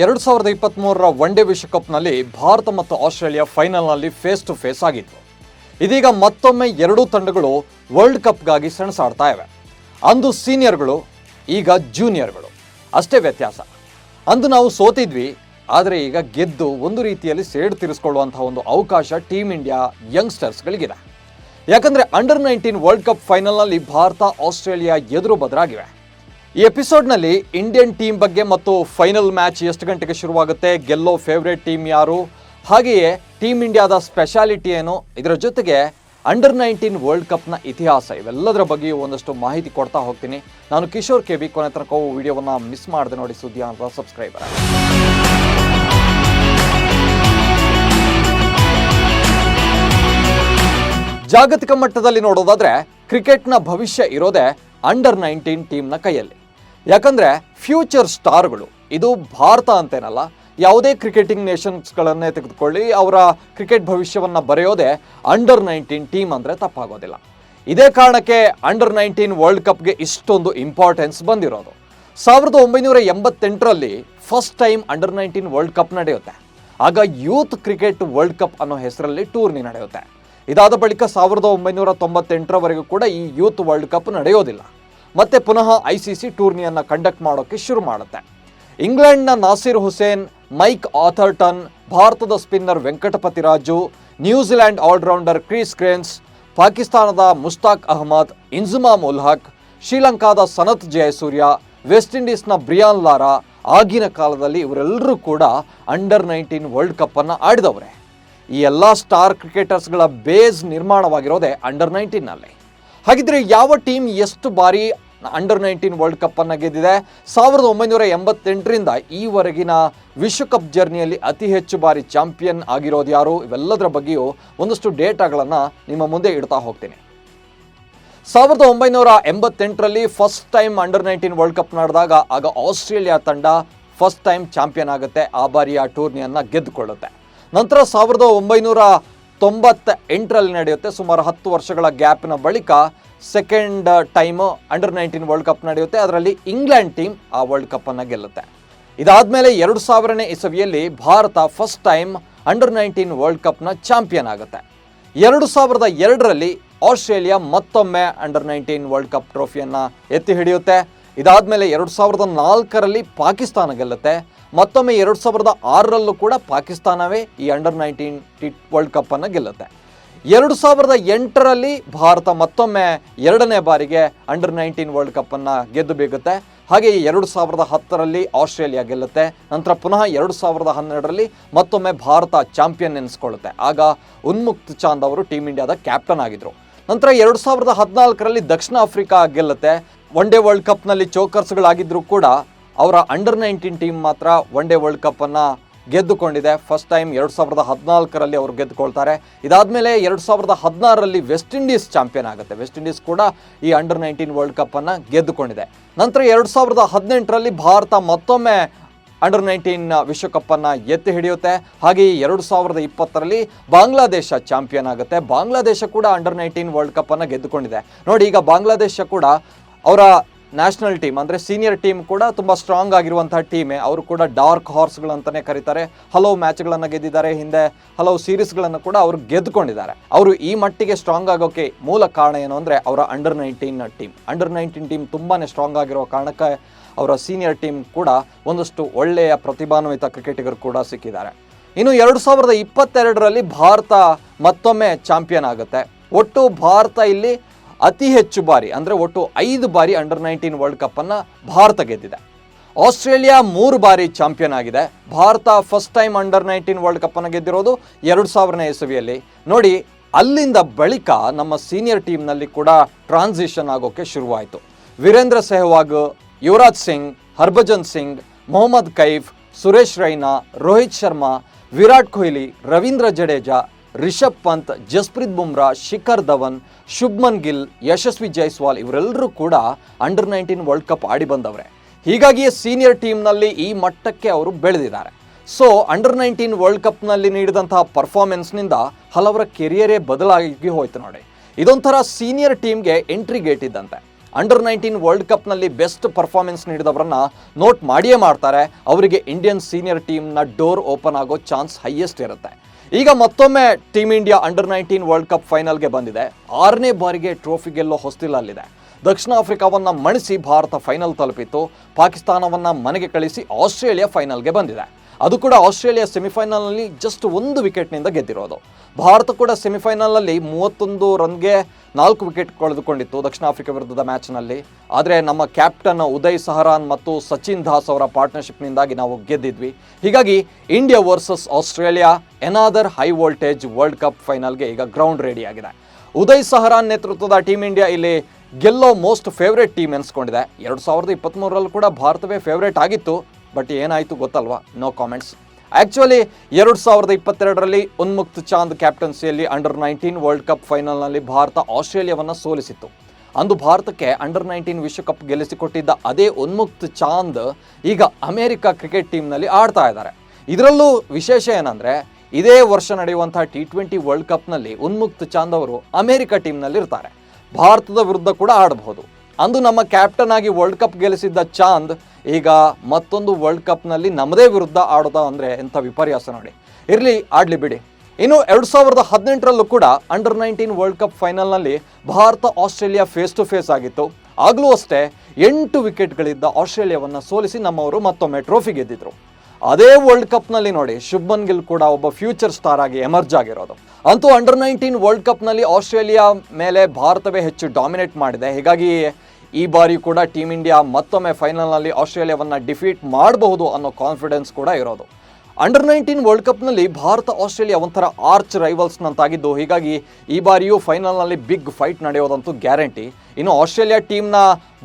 ಎರಡು ಸಾವಿರದ ಇಪ್ಪತ್ತ್ಮೂರರ one day ವಿಶ್ವಕಪ್ನಲ್ಲಿ ಭಾರತ ಮತ್ತು ಆಸ್ಟ್ರೇಲಿಯಾ ಫೈನಲ್ನಲ್ಲಿ ಫೇಸ್ ಟು ಫೇಸ್ ಆಗಿತ್ತು ಇದೀಗ ಮತ್ತೊಮ್ಮೆ ಎರಡೂ ತಂಡಗಳು ವರ್ಲ್ಡ್ ಕಪ್ಗಾಗಿ ಸೆಣಸಾಡ್ತಾ ಇವೆ. ಅಂದು ಸೀನಿಯರ್ಗಳು, ಈಗ ಜೂನಿಯರ್ಗಳು. ಅಷ್ಟೇ ವ್ಯತ್ಯಾಸ. ಅಂದು ನಾವು ಸೋತಿದ್ವಿ, ಆದರೆ ಈಗ ಗೆದ್ದು ಒಂದು ರೀತಿಯಲ್ಲಿ ಸೇಡು ತೀರಿಸಿಕೊಳ್ಳುವಂತಹ ಒಂದು ಅವಕಾಶ ಟೀಮ್ ಇಂಡಿಯಾ ಯಂಗ್ಸ್ಟರ್ಸ್ಗಳಿಗಿದೆ. ಯಾಕಂದರೆ ಅಂಡರ್ ನೈನ್ಟೀನ್ ವರ್ಲ್ಡ್ ಕಪ್ ಫೈನಲ್ನಲ್ಲಿ ಭಾರತ, ಆಸ್ಟ್ರೇಲಿಯಾ ಎದುರು ಬದಲಾಗಿವೆ ಈ ಎಪಿಸೋಡ್ನಲ್ಲಿ ಇಂಡಿಯನ್ ಟೀಮ್ ಬಗ್ಗೆ ಮತ್ತು ಫೈನಲ್ ಮ್ಯಾಚ್ ಎಷ್ಟು ಗಂಟೆಗೆ ಶುರುವಾಗುತ್ತೆ, ಗೆಲ್ಲೋ ಫೇವ್ರೇಟ್ ಟೀಮ್ ಯಾರು, ಹಾಗೆಯೇ ಟೀಮ್ ಇಂಡಿಯಾದ ಸ್ಪೆಷಾಲಿಟಿ ಏನು, ಇದರ ಜೊತೆಗೆ ಅಂಡರ್ ನೈನ್ಟೀನ್ ವರ್ಲ್ಡ್ ಕಪ್ನ ಇತಿಹಾಸ, ಇವೆಲ್ಲದರ ಬಗ್ಗೆಯೂ ಒಂದಷ್ಟು ಮಾಹಿತಿ ಕೊಡ್ತಾ ಹೋಗ್ತೀನಿ. ನಾನು ಕಿಶೋರ್ ಕೆ ಬಿ ಕೊನೆ ತನಕ ವಿಡಿಯೋವನ್ನು ಮಿಸ್ ಮಾಡಿದೆ ನೋಡಿ ಸುದ್ದಿ ಅಂತ ಸಬ್ಸ್ಕ್ರೈಬರ್. ಜಾಗತಿಕ ಮಟ್ಟದಲ್ಲಿ ನೋಡೋದಾದ್ರೆ, ಕ್ರಿಕೆಟ್ನ ಭವಿಷ್ಯ ಇರೋದೇ ಅಂಡರ್ ನೈನ್ಟೀನ್ ಟೀಮ್ನ ಕೈಯಲ್ಲಿ. ಯಾಕಂದ್ರೆ ಫ್ಯೂಚರ್ ಸ್ಟಾರ್ಗಳು, ಇದು ಭಾರತ ಅಂತೇನಲ್ಲ, ಯಾವುದೇ ಕ್ರಿಕೆಟಿಂಗ್ ನೇಷನ್ಸ್ಗಳನ್ನೇ ತೆಗೆದುಕೊಳ್ಳಿ, ಅವರ ಕ್ರಿಕೆಟ್ ಭವಿಷ್ಯವನ್ನ ಬರೆಯೋದೇ ಅಂಡರ್ ನೈನ್ಟೀನ್ ಟೀಮ್ ಅಂದ್ರೆ ತಪ್ಪಾಗೋದಿಲ್ಲ. ಇದೇ ಕಾರಣಕ್ಕೆ ಅಂಡರ್ ನೈನ್ಟೀನ್ ವರ್ಲ್ಡ್ ಕಪ್ಗೆ ಇಷ್ಟೊಂದು ಇಂಪಾರ್ಟೆನ್ಸ್ ಬಂದಿರೋದು. ಸಾವಿರದ ಒಂಬೈನೂರ ಎಂಬತ್ತೆಂಟರಲ್ಲಿ first time under nineteen world cup ನಡೆಯುತ್ತೆ. ಆಗ ಯೂತ್ ಕ್ರಿಕೆಟ್ ವರ್ಲ್ಡ್ ಕಪ್ ಅನ್ನೋ ಹೆಸರಲ್ಲಿ ಟೂರ್ನಿ ನಡೆಯುತ್ತೆ. ಇದಾದ ಬಳಿಕ ಸಾವಿರದ ಒಂಬೈನೂರ ತೊಂಬತ್ತೆಂಟರವರೆಗೂ ಕೂಡ ಈ ಯೂತ್ ವರ್ಲ್ಡ್ ಕಪ್ ನಡೆಯೋದಿಲ್ಲ. ಮತ್ತೆ ಪುನಃ ಐ ಸಿ ಸಿ ಟೂರ್ನಿಯನ್ನು ಕಂಡಕ್ಟ್ ಮಾಡೋಕ್ಕೆ ಶುರು ಮಾಡುತ್ತೆ. ಇಂಗ್ಲೆಂಡ್ನ ನಾಸಿರ್ ಹುಸೇನ್, ಮೈಕ್ ಆಥರ್ಟನ್, ಭಾರತದ spinner Venkatapathy Raju New Zealand all rounder Chris Cairns ಪಾಕಿಸ್ತಾನದ ಮುಸ್ತಾಕ್ ಅಹಮದ್ ಇನ್ಜುಮಾಮ್ ಉಲ್ ಶ್ರೀಲಂಕಾದ ಸನತ್ ಜಯಸೂರ್ಯ, ವೆಸ್ಟ್ ಇಂಡೀಸ್ನ ಬ್ರಿಯಾನ್ ಲಾರಾ ಆಗಿನ ಕಾಲದಲ್ಲಿ ಇವರೆಲ್ಲರೂ ಕೂಡ ಅಂಡರ್ ನೈನ್ಟೀನ್ ವರ್ಲ್ಡ್ ಕಪ್ಪನ್ನು ಆಡಿದವರೇ. ಈ ಎಲ್ಲ ಸ್ಟಾರ್ ಕ್ರಿಕೆಟರ್ಸ್ಗಳ ಬೇಸ್ ನಿರ್ಮಾಣವಾಗಿರೋದೇ ಅಂಡರ್ ನೈನ್ಟೀನ್ನಲ್ಲಿ ಹಾಗಿದ್ರೆ ಯಾವ ಟೀಮ್ ಎಷ್ಟು ಬಾರಿ ಅಂಡರ್ ನೈನ್ಟೀನ್ ವರ್ಲ್ಡ್ ಕಪ್ ಅನ್ನ ಗೆದ್ದಿದೆ? ಸಾವಿರದ ಒಂಬೈನೂರ ಎಂಬತ್ತೆಂಟರಿಂದ ಈವರೆಗಿನ ವಿಶ್ವಕಪ್ ಜರ್ನಿಯಲ್ಲಿ ಅತಿ ಹೆಚ್ಚು ಬಾರಿ ಚಾಂಪಿಯನ್ ಆಗಿರೋದು ಯಾರು? ಇವೆಲ್ಲದರ ಬಗ್ಗೆಯೂ ಒಂದಷ್ಟು ಡೇಟಾಗಳನ್ನು ನಿಮ್ಮ ಮುಂದೆ ಇಡ್ತಾ ಹೋಗ್ತೀನಿ. ಸಾವಿರದ ಒಂಬೈನೂರ ಎಂಬತ್ತೆಂಟರಲ್ಲಿ first time under nineteen world cup ನಡೆದಾಗ ಆಗ ಆಸ್ಟ್ರೇಲಿಯಾ ತಂಡ ಫಸ್ಟ್ ಟೈಮ್ ಚಾಂಪಿಯನ್ ಆಗುತ್ತೆ. ಆ ಬಾರಿ ಆ ಟೂರ್ನಿಯನ್ನು ಗೆದ್ದುಕೊಳ್ಳುತ್ತೆ. ನಂತರ ಸಾವಿರದ ಒಂಬೈನೂರ ತೊಂಬತ್ತ ಎಂಟರಲ್ಲಿ ನಡೆಯುತ್ತೆ. ಸುಮಾರು ಹತ್ತು ವರ್ಷಗಳ ಗ್ಯಾಪ್ನ ಬಳಿಕ second time under nineteen world cup ನಡೆಯುತ್ತೆ. ಅದರಲ್ಲಿ ಇಂಗ್ಲೆಂಡ್ ಟೀಮ್ ಆ ವರ್ಲ್ಡ್ ಕಪ್ಪನ್ನು ಗೆಲ್ಲುತ್ತೆ. ಇದಾದಮೇಲೆ ಎರಡು ಸಾವಿರನೇ ಇಸವಿಯಲ್ಲಿ Bharat first time under nineteen world ಕಪ್ನ champion ಆಗುತ್ತೆ. ಎರಡು ಸಾವಿರದ ಎರಡರಲ್ಲಿ ಆಸ್ಟ್ರೇಲಿಯಾ ಮತ್ತೊಮ್ಮೆ ಅಂಡರ್ ನೈನ್ಟೀನ್ ವರ್ಲ್ಡ್ ಕಪ್ ಟ್ರೋಫಿಯನ್ನು ಎತ್ತಿ ಹಿಡಿಯುತ್ತೆ. ಇದಾದಮೇಲೆ ಎರಡು ಸಾವಿರದ ನಾಲ್ಕರಲ್ಲಿ ಪಾಕಿಸ್ತಾನ ಗೆಲ್ಲುತ್ತೆ. ಮತ್ತೊಮ್ಮೆ ಎರಡು ಸಾವಿರದ ಆರರಲ್ಲೂ ಕೂಡ ಪಾಕಿಸ್ತಾನವೇ ಈ ಅಂಡರ್ ನೈನ್ಟೀನ್ ಟಿ ವರ್ಲ್ಡ್ ಕಪ್ಪನ್ನು ಗೆಲ್ಲುತ್ತೆ. ಎರಡು ಸಾವಿರದ ಎಂಟರಲ್ಲಿ ಭಾರತ ಮತ್ತೊಮ್ಮೆ ಎರಡನೇ ಬಾರಿಗೆ ಅಂಡರ್ ನೈನ್ಟೀನ್ ವರ್ಲ್ಡ್ ಕಪ್ಪನ್ನು ಗೆದ್ದು ಬೀಗುತ್ತೆ. ಹಾಗೆ ಎರಡು ಸಾವಿರದ ಹತ್ತರಲ್ಲಿ ಆಸ್ಟ್ರೇಲಿಯಾ ಗೆಲ್ಲುತ್ತೆ. ನಂತರ ಪುನಃ ಎರಡು ಸಾವಿರದ ಹನ್ನೆರಡರಲ್ಲಿ ಮತ್ತೊಮ್ಮೆ ಭಾರತ ಚಾಂಪಿಯನ್ ಎನಿಸ್ಕೊಳ್ಳುತ್ತೆ. ಆಗ ಉನ್ಮುಕ್ತ್ ಚಾಂದ್ ಅವರು ಟೀಮ್ ಇಂಡಿಯಾದ ಕ್ಯಾಪ್ಟನ್ ಆಗಿದ್ರು. ನಂತರ ಎರಡು ಸಾವಿರದ ಹದಿನಾಲ್ಕರಲ್ಲಿ ದಕ್ಷಿಣ ಆಫ್ರಿಕಾ ಗೆಲ್ಲುತ್ತೆ. ಒನ್ ಡೇ ವರ್ಲ್ಡ್ ಕಪ್ನಲ್ಲಿ ಚೋಕರ್ಸ್ಗಳಾಗಿದ್ದರೂ ಕೂಡ ಅವರ ಅಂಡರ್ ನೈನ್ಟೀನ್ ಟೀಮ್ ಮಾತ್ರ ಒನ್ ಡೇ ವರ್ಲ್ಡ್ ಕಪ್ಪನ್ನು ಗೆದ್ದುಕೊಂಡಿದೆ. ಫಸ್ಟ್ ಟೈಮ್ ಎರಡು ಸಾವಿರದ ಹದಿನಾಲ್ಕರಲ್ಲಿ ಅವರು ಗೆದ್ದುಕೊಳ್ತಾರೆ. ಇದಾದಮೇಲೆ ಎರಡು ಸಾವಿರದ ಹದಿನಾರರಲ್ಲಿ ವೆಸ್ಟ್ ಇಂಡೀಸ್ ಚಾಂಪಿಯನ್ ಆಗುತ್ತೆ. ವೆಸ್ಟ್ ಇಂಡೀಸ್ ಕೂಡ ಈ ಅಂಡರ್ ನೈನ್ಟೀನ್ ವರ್ಲ್ಡ್ ಕಪ್ಪನ್ನು ಗೆದ್ದುಕೊಂಡಿದೆ. ನಂತರ ಎರಡು ಸಾವಿರದ ಹದಿನೆಂಟರಲ್ಲಿ ಭಾರತ ಮತ್ತೊಮ್ಮೆ ಅಂಡರ್ ನೈನ್ಟೀನ್ ವಿಶ್ವಕಪ್ಪನ್ನು ಎತ್ತಿ ಹಿಡಿಯುತ್ತೆ. ಹಾಗೆ ಎರಡು ಸಾವಿರದ ಇಪ್ಪತ್ತರಲ್ಲಿ ಬಾಂಗ್ಲಾದೇಶ ಚಾಂಪಿಯನ್ ಆಗುತ್ತೆ. ಬಾಂಗ್ಲಾದೇಶ ಕೂಡ ಅಂಡರ್ ನೈನ್ಟೀನ್ ವರ್ಲ್ಡ್ ಕಪ್ಪನ್ನು ಗೆದ್ದುಕೊಂಡಿದೆ. ನೋಡಿ, ಈಗ ಬಾಂಗ್ಲಾದೇಶ ಕೂಡ ಅವರ ನ್ಯಾಷನಲ್ ಟೀಮ್ ಅಂದರೆ ಸೀನಿಯರ್ ಟೀಮ್ ಕೂಡ ತುಂಬ ಸ್ಟ್ರಾಂಗ್ ಆಗಿರುವಂತಹ ಟೀಮೇ ಅವರು ಕೂಡ ಡಾರ್ಕ್ ಹಾರ್ಸ್ಗಳಂತಲೇ ಕರೀತಾರೆ. ಹಲವು ಮ್ಯಾಚ್ಗಳನ್ನು ಗೆದ್ದಿದ್ದಾರೆ ಹಿಂದೆ. ಹಲವು ಸೀರೀಸ್ಗಳನ್ನು ಕೂಡ ಅವರು ಗೆದ್ದುಕೊಂಡಿದ್ದಾರೆ. ಅವರು ಈ ಮಟ್ಟಿಗೆ ಸ್ಟ್ರಾಂಗ್ ಆಗೋಕ್ಕೆ ಮೂಲ ಕಾರಣ ಏನು ಅಂದರೆ ಅವರ under nineteen team under nineteen team ತುಂಬಾ ಸ್ಟ್ರಾಂಗ್ ಆಗಿರೋ ಕಾರಣಕ್ಕೆ ಅವರ ಸೀನಿಯರ್ ಟೀಮ್ ಕೂಡ ಒಂದಷ್ಟು ಒಳ್ಳೆಯ ಪ್ರತಿಭಾನ್ವಿತ ಕ್ರಿಕೆಟಿಗರು ಕೂಡ ಸಿಕ್ಕಿದ್ದಾರೆ. ಇನ್ನು ಎರಡು ಸಾವಿರದ ಇಪ್ಪತ್ತೆರಡರಲ್ಲಿ ಭಾರತ ಮತ್ತೊಮ್ಮೆ ಚಾಂಪಿಯನ್ ಆಗುತ್ತೆ. ಒಟ್ಟು ಭಾರತ ಇಲ್ಲಿ ಅತಿ ಹೆಚ್ಚು ಬಾರಿ, ಅಂದರೆ ಒಟ್ಟು ಐದು ಬಾರಿ ಅಂಡರ್ ನೈನ್ಟೀನ್ ವರ್ಲ್ಡ್ ಕಪ್ಪನ್ನು ಭಾರತ ಗೆದ್ದಿದೆ. ಆಸ್ಟ್ರೇಲಿಯಾ ಮೂರು ಬಾರಿ ಚಾಂಪಿಯನ್ ಆಗಿದೆ. Bharat first time under nineteen world ಕಪ್ಪನ್ನು ಗೆದ್ದಿರೋದು ಎರಡು ಸಾವಿರನೇ ಇಸವಿಯಲ್ಲಿ. ನೋಡಿ, ಅಲ್ಲಿಂದ ಬಳಿಕ ನಮ್ಮ ಸೀನಿಯರ್ ಟೀಮ್ನಲ್ಲಿ ಕೂಡ ಟ್ರಾನ್ಸಿಷನ್ ಆಗೋಕ್ಕೆ ಶುರುವಾಯಿತು. ವೀರೇಂದ್ರ ಸೆಹ್ವಾಗ್, ಯುವರಾಜ್ ಸಿಂಗ್, ಹರ್ಭಜನ್ ಸಿಂಗ್, ಮೊಹಮ್ಮದ್ ಕೈಫ್, ಸುರೇಶ್ ರೈನಾ, ರೋಹಿತ್ ಶರ್ಮಾ, ವಿರಾಟ್ ಕೊಹ್ಲಿ, ರವೀಂದ್ರ ಜಡೇಜಾ ರಿಷಬ್ ಪಂತ್, ಜಸ್ಪ್ರೀತ್ ಬುಮ್ರಾ, ಶಿಖರ್ ಧವನ್, ಶುಭ್ಮನ್ ಗಿಲ್, ಯಶಸ್ವಿ ಜೈಸ್ವಾಲ್ ಇವರೆಲ್ಲರೂ ಕೂಡ ಅಂಡರ್ ನೈನ್ಟೀನ್ ವರ್ಲ್ಡ್ ಕಪ್ ಆಡಿ ಬಂದವರೇ. ಹೀಗಾಗಿಯೇ ಸೀನಿಯರ್ ಟೀಮ್ನಲ್ಲಿ ಈ ಮಟ್ಟಕ್ಕೆ ಅವರು ಬೆಳೆದಿದ್ದಾರೆ. ಸೊ ಅಂಡರ್ ನೈನ್ಟೀನ್ ವರ್ಲ್ಡ್ ಕಪ್ನಲ್ಲಿ ನೀಡಿದಂತಹ ಪರ್ಫಾರ್ಮೆನ್ಸ್ನಿಂದ ಹಲವರ ಕೆರಿಯರೇ ಬದಲಾಗಿ ಹೋಯ್ತು ನೋಡಿ. ಇದೊಂಥರ ಸೀನಿಯರ್ ಟೀಮ್ಗೆ ಎಂಟ್ರಿ ಗೇಟ್ ಇದ್ದಂತೆ. ಅಂಡರ್ ನೈನ್ಟೀನ್ ವರ್ಲ್ಡ್ ಕಪ್ನಲ್ಲಿ ಬೆಸ್ಟ್ ಪರ್ಫಾರ್ಮೆನ್ಸ್ ನೀಡಿದವರನ್ನ ನೋಟ್ ಮಾಡಿಯೇ ಮಾಡ್ತಾರೆ. ಅವರಿಗೆ ಇಂಡಿಯನ್ ಸೀನಿಯರ್ ಟೀಮ್ನ ಡೋರ್ ಓಪನ್ ಆಗೋ ಚಾನ್ಸ್ ಹೈಯೆಸ್ಟ್ ಇರುತ್ತೆ. ಈಗ ಮತ್ತೊಮ್ಮೆ team India under nineteen world cup ಫೈನಲ್ಗೆ ಬಂದಿದೆ. ಆರನೇ ಬಾರಿಗೆ ಟ್ರೋಫಿ ಗೆಲ್ಲೋ ಹೊಸ್ತಿಲಲ್ಲಿದೆ ದಕ್ಷಿಣ ಆಫ್ರಿಕಾವನ್ನ ಮಣಿಸಿ ಭಾರತ ಫೈನಲ್ ತಲುಪಿತ್ತು. ಪಾಕಿಸ್ತಾನವನ್ನ ಮನೆಗೆ ಕಳಿಸಿ ಆಸ್ಟ್ರೇಲಿಯಾ ಫೈನಲ್ಗೆ ಬಂದಿದೆ. ಅದು ಕೂಡ ಆಸ್ಟ್ರೇಲಿಯಾ ಸೆಮಿಫೈನಲ್ನಲ್ಲಿ ಜಸ್ಟ್ ಒಂದು ವಿಕೆಟ್ನಿಂದ ಗೆದ್ದಿರೋದು. ಭಾರತ ಕೂಡ ಸೆಮಿಫೈನಲ್ನಲ್ಲಿ ಮೂವತ್ತೊಂದು ರನ್ಗೆ ನಾಲ್ಕು ವಿಕೆಟ್ ಕಳೆದುಕೊಂಡಿತ್ತು ದಕ್ಷಿಣ ಆಫ್ರಿಕಾ ವಿರುದ್ಧದ ಮ್ಯಾಚ್ನಲ್ಲಿ. ಆದರೆ ನಮ್ಮ ಕ್ಯಾಪ್ಟನ್ ಉದಯ್ ಸಹರಾನ್ ಮತ್ತು ಸಚಿನ್ ದಾಸ್ ಅವರ ಪಾರ್ಟ್ನರ್ಶಿಪ್ನಿಂದಾಗಿ ನಾವು ಗೆದ್ದಿದ್ವಿ. ಹೀಗಾಗಿ India versus Australia another high voltage world cup ಫೈನಲ್ಗೆ ಈಗ ಗ್ರೌಂಡ್ ರೆಡಿ ಆಗಿದೆ. ಉದಯ್ ಸಹರಾನ್ ನೇತೃತ್ವದ ಟೀಮ್ ಇಂಡಿಯಾ ಇಲ್ಲಿ ಗೆಲ್ಲೋ ಮೋಸ್ಟ್ ಫೇವ್ರೇಟ್ ಟೀಮ್ ಎನ್ಸ್ಕೊಂಡಿದೆ. ಎರಡು ಸಾವಿರದ ಇಪ್ಪತ್ತ್ಮೂರರಲ್ಲೂ ಕೂಡ ಭಾರತವೇ ಫೇವ್ರೇಟ್ ಆಗಿತ್ತು. ಬಟ್ ಏನಾಯಿತು ಗೊತ್ತಲ್ವಾ? ನೋ ಕಾಮೆಂಟ್ಸ್ ಆ್ಯಕ್ಚುಲಿ ಎರಡು ಸಾವಿರದ ಇಪ್ಪತ್ತೆರಡರಲ್ಲಿ ಉನ್ಮುಕ್ತ್ ಚಾಂದ್ ಕ್ಯಾಪ್ಟನ್ಸಿಯಲ್ಲಿ ಅಂಡರ್ ನೈನ್ಟೀನ್ ವರ್ಲ್ಡ್ ಕಪ್ ಫೈನಲ್ನಲ್ಲಿ ಭಾರತ ಆಸ್ಟ್ರೇಲಿಯಾವನ್ನು ಸೋಲಿಸಿತ್ತು. ಅಂದು ಭಾರತಕ್ಕೆ ಅಂಡರ್ ನೈನ್ಟೀನ್ ವಿಶ್ವಕಪ್ ಗೆಲ್ಲಿಸಿಕೊಟ್ಟಿದ್ದ ಅದೇ ಉನ್ಮುಕ್ತ್ ಚಾಂದ್ ಈಗ ಅಮೆರಿಕ ಕ್ರಿಕೆಟ್ ಟೀಮ್ನಲ್ಲಿ ಆಡ್ತಾ ಇದ್ದಾರೆ. ಇದರಲ್ಲೂ ವಿಶೇಷ ಏನಂದರೆ, ಇದೇ ವರ್ಷ ನಡೆಯುವಂಥ ಟಿ ಟ್ವೆಂಟಿ ವರ್ಲ್ಡ್ ಕಪ್ನಲ್ಲಿ ಉನ್ಮುಕ್ತ್ ಚಾಂದ್ ಅವರು ಅಮೆರಿಕ ಟೀಮ್ನಲ್ಲಿ ಇರ್ತಾರೆ ಭಾರತದ ವಿರುದ್ಧ ಕೂಡ ಆಡಬಹುದು. ಅಂದು ನಮ್ಮ ಕ್ಯಾಪ್ಟನ್ ಆಗಿ ವರ್ಲ್ಡ್ ಕಪ್ ಗೆಲ್ಲಿಸಿದ್ದ ಚಾಂದ್ ಈಗ ಮತ್ತೊಂದು ವರ್ಲ್ಡ್ ಕಪ್ನಲ್ಲಿ ನಮ್ಮದೇ ವಿರುದ್ಧ ಆಡೋದ ಅಂದರೆ ಎಂಥ ವಿಪರ್ಯಾಸ ನೋಡಿ. ಇರಲಿ, ಆಡಲಿ ಬಿಡಿ. ಇನ್ನು ಎರಡು ಸಾವಿರದ ಹದಿನೆಂಟರಲ್ಲೂ ಕೂಡ ಅಂಡರ್ ನೈನ್ಟೀನ್ ವರ್ಲ್ಡ್ ಕಪ್ ಫೈನಲ್ನಲ್ಲಿ Bharat Australia face to face ಆಗಿತ್ತು. ಆಗಲೂ ಅಷ್ಟೇ ಎಂಟು ವಿಕೆಟ್ಗಳಿದ್ದ ಆಸ್ಟ್ರೇಲಿಯಾವನ್ನು ಸೋಲಿಸಿ ನಮ್ಮವರು ಮತ್ತೊಮ್ಮೆ ಟ್ರೋಫಿ ಗೆದ್ದಿದ್ರು. ಅದೇ ವರ್ಲ್ಡ್ ಕಪ್ನಲ್ಲಿ ನೋಡಿ ಶುಭ್ಮನ್ ಗಿಲ್ ಕೂಡ ಒಬ್ಬ ಫ್ಯೂಚರ್ ಸ್ಟಾರ್ ಆಗಿ ಎಮರ್ಜ್ ಆಗಿರೋದು. ಅಂತೂ ಅಂಡರ್ ನೈನ್ಟೀನ್ ವರ್ಲ್ಡ್ ಕಪ್ನಲ್ಲಿ ಆಸ್ಟ್ರೇಲಿಯಾ ಮೇಲೆ ಭಾರತವೇ ಹೆಚ್ಚು ಡಾಮಿನೇಟ್ ಮಾಡಿದೆ. ಹೀಗಾಗಿ ಈ ಬಾರಿ ಕೂಡ ಟೀಮ್ ಇಂಡಿಯಾ ಮತ್ತೊಮ್ಮೆ ಫೈನಲ್ನಲ್ಲಿ ಆಸ್ಟ್ರೇಲಿಯಾವನ್ನು ಡಿಫೀಟ್ ಮಾಡಬಹುದು ಅನ್ನೋ ಕಾನ್ಫಿಡೆನ್ಸ್ ಕೂಡ ಇರೋದು. ಅಂಡರ್ ನೈನ್ಟೀನ್ ವರ್ಲ್ಡ್ ಕಪ್ನಲ್ಲಿ ಭಾರತ ಆಸ್ಟ್ರೇಲಿಯಾ ಒಂಥರ ಆರ್ಚ್ ರೈವಲ್ಸ್ನಂತಾಗಿದ್ದು ಹೀಗಾಗಿ ಈ ಬಾರಿಯೂ ಫೈನಲ್ನಲ್ಲಿ ಬಿಗ್ ಫೈಟ್ ನಡೆಯೋದಂತೂ ಗ್ಯಾರಂಟಿ ಇನ್ನು ಆಸ್ಟ್ರೇಲಿಯಾ ಟೀಮ್ನ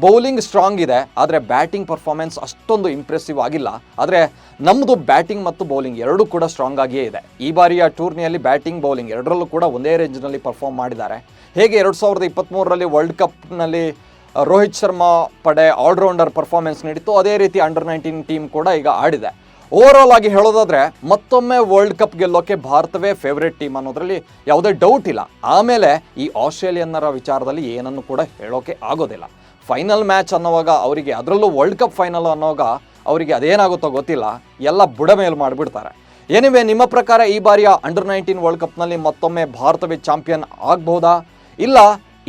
ಬೌಲಿಂಗ್ ಸ್ಟ್ರಾಂಗ್ ಇದೆ, ಆದರೆ ಬ್ಯಾಟಿಂಗ್ ಪರ್ಫಾರ್ಮೆನ್ಸ್ ಅಷ್ಟೊಂದು ಇಂಪ್ರೆಸಿವ್ ಆಗಿಲ್ಲ. ಆದರೆ ನಮ್ಮದು ಬ್ಯಾಟಿಂಗ್ ಮತ್ತು ಬೌಲಿಂಗ್ ಎರಡೂ ಕೂಡ ಸ್ಟ್ರಾಂಗ್ ಆಗಿಯೇ ಇದೆ. ಈ ಬಾರಿಯ ಟೂರ್ನಿಯಲ್ಲಿ ಬ್ಯಾಟಿಂಗ್ ಬೌಲಿಂಗ್ ಎರಡರಲ್ಲೂ ಕೂಡ ಒಂದೇ ರೇಂಜ್ನಲ್ಲಿ ಪರ್ಫಾರ್ಮ್ ಮಾಡಿದ್ದಾರೆ. ಹೇಗೆ ಎರಡು ಸಾವಿರದ ಇಪ್ಪತ್ತ್ಮೂರರಲ್ಲಿ ವರ್ಲ್ಡ್ ಕಪ್ನಲ್ಲಿ ರೋಹಿತ್ ಶರ್ಮಾ ಪಡೆ ಆಲ್ರೌಂಡರ್ ಪರ್ಫಾರ್ಮೆನ್ಸ್ ನೀಡಿತ್ತು, ಅದೇ ರೀತಿ ಅಂಡರ್ ನೈನ್ಟೀನ್ ಟೀಮ್ ಕೂಡ ಈಗ ಆಡಿದೆ. ಓವರಾಲ್ ಆಗಿ ಹೇಳೋದಾದ್ರೆ, ಮತ್ತೊಮ್ಮೆ ವರ್ಲ್ಡ್ ಕಪ್ ಗೆಲ್ಲೋಕೆ ಭಾರತವೇ ಫೇವ್ರೇಟ್ ಟೀಮ್ ಅನ್ನೋದ್ರಲ್ಲಿ ಯಾವುದೇ ಡೌಟ್ ಇಲ್ಲ. ಆಮೇಲೆ ಈ ಆಸ್ಟ್ರೇಲಿಯನ್ನರ ವಿಚಾರದಲ್ಲಿ ಏನನ್ನು ಕೂಡ ಹೇಳೋಕೆ ಆಗೋದಿಲ್ಲ. ಫೈನಲ್ ಮ್ಯಾಚ್ ಅನ್ನೋವಾಗ ಅವರಿಗೆ, ಅದರಲ್ಲೂ ವರ್ಲ್ಡ್ ಕಪ್ ಫೈನಲ್ ಅನ್ನೋವಾಗ ಅವರಿಗೆ ಅದೇನಾಗುತ್ತೋ ಗೊತ್ತಿಲ್ಲ. ಎಲ್ಲ ಬುಡ ಮೇಲೆ ಮಾಡಿಬಿಡ್ತಾರೆ. ಏನಿವೆ ನಿಮ್ಮ ಪ್ರಕಾರ ಈ ಬಾರಿಯ ಅಂಡರ್ ನೈನ್ಟೀನ್ ವರ್ಲ್ಡ್ ಕಪ್ನಲ್ಲಿ ಮತ್ತೊಮ್ಮೆ ಭಾರತವೇ ಚಾಂಪಿಯನ್ ಆಗಬಹುದಾ? ಇಲ್ಲ,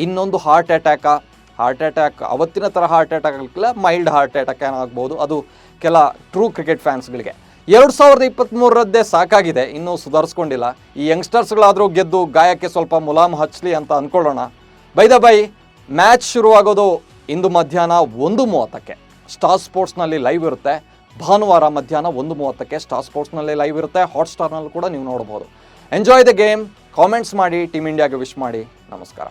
ಇನ್ನೊಂದು ಹಾರ್ಟ್ ಅಟ್ಯಾಕಾ ಹಾರ್ಟ್ ಅಟ್ಯಾಕ್ ಅವತ್ತಿನ ಥರ ಹಾರ್ಟ್ ಅಟ್ಯಾಕ್ ಆಗಲಿಕ್ಕಿಲ್ಲ ಮೈಲ್ಡ್ ಹಾರ್ಟ್ ಅಟ್ಯಾಕ್ ಏನಾಗ್ಬೋದು ಅದು ಕೆಲ ಟ್ರೂ ಕ್ರಿಕೆಟ್ ಫ್ಯಾನ್ಸ್ಗಳಿಗೆ ಎರಡು ಸಾವಿರದ ಇಪ್ಪತ್ತ್ಮೂರರದ್ದೇ ಸಾಕಾಗಿದೆ, ಇನ್ನೂ ಸುಧಾರಿಸ್ಕೊಂಡಿಲ್ಲ. ಈ ಯಂಗ್ಸ್ಟರ್ಸ್ಗಳಾದರೂ ಗೆದ್ದು ಗಾಯಕ್ಕೆ ಸ್ವಲ್ಪ ಮುಲಾಮ್ ಹಚ್ಚಲಿ ಅಂತ ಅಂದ್ಕೊಳ್ಳೋಣ ಬೈದ ಬೈ ಮ್ಯಾಚ್ ಶುರುವಾಗೋದು ಇಂದು ಮಧ್ಯಾಹ್ನ ಒಂದು ಮೂವತ್ತಕ್ಕೆ. ಸ್ಟಾರ್ ಸ್ಪೋರ್ಟ್ಸ್ನಲ್ಲಿ ಲೈವ್ ಇರುತ್ತೆ. ಭಾನುವಾರ ಮಧ್ಯಾಹ್ನ ಒಂದು ಮೂವತ್ತಕ್ಕೆ ಸ್ಟಾರ್ ಸ್ಪೋರ್ಟ್ಸ್ನಲ್ಲಿ ಲೈವ್ ಇರುತ್ತೆ. ಹಾಟ್ಸ್ಟಾರ್ನಲ್ಲೂ ಕೂಡ ನೀವು ನೋಡ್ಬೋದು. ಎಂಜಾಯ್ ದ ಗೇಮ್ ಕಾಮೆಂಟ್ಸ್ ಮಾಡಿ ಟೀಮ್ ಇಂಡಿಯಾಗೆ ವಿಶ್ ಮಾಡಿ. ನಮಸ್ಕಾರ.